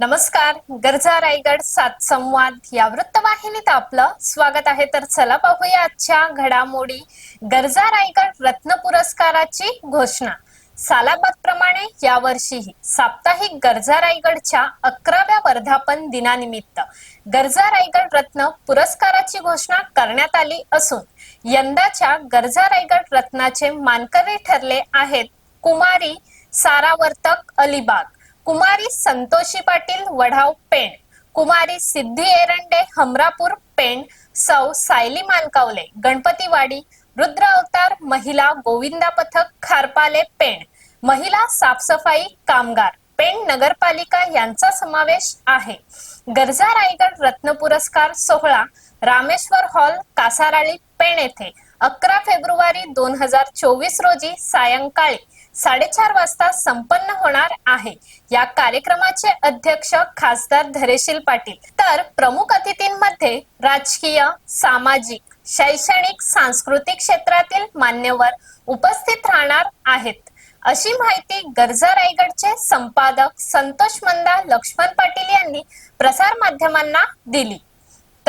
नमस्कार गरजा रायगड सात संवाद या वृत्तवाहिनीत आपलं स्वागत आहे. तर चला पाहूया आजच्या घडामोडी. गरजा रायगड रत्न पुरस्काराची घोषणा. सालाबादप्रमाणे यावर्षीही साप्ताहिक गरजा रायगडच्या अकराव्या वर्धापन दिनानिमित्त गरजा रायगड रत्न पुरस्काराची घोषणा करण्यात आली असून यंदाच्या गरजा रायगड रत्नाचे मानकरी ठरले आहेत कुमारी सारावर्तक अलिबाग. कुमारी संतोषी पाटील वढाव पेण. कुमारी सिद्धी एरंडे हमरापूर पेण. सौ सायली मानकावले गणपतीवाडी रुद्र अवतार महिला गोविंदा पथक खारपाले पेण. महिला साफसफाई कामगार. पेण नगरपालिका यांचा समावेश आहे. गरजा रायगड रत्न पुरस्कार सोहळा. रामेश्वर हॉल कासाराळी पेण येथे. अकरा फेब्रुवारी दोन हजार चोवीस रोजी सायंकाळी साडेचार वाजता संपन्न होणार आहे. या कार्यक्रमाचे अध्यक्ष खासदार धरेशील पाटील. तर प्रमुख अतिथींमध्ये राजकीय सामाजिक शैक्षणिक सांस्कृतिक क्षेत्रातील मान्यवर उपस्थित राहणार आहेत. अशी माहिती गरजा रायगडचे संपादक संतोष मंदा लक्ष्मण पाटील यांनी प्रसार माध्यमांना दिली.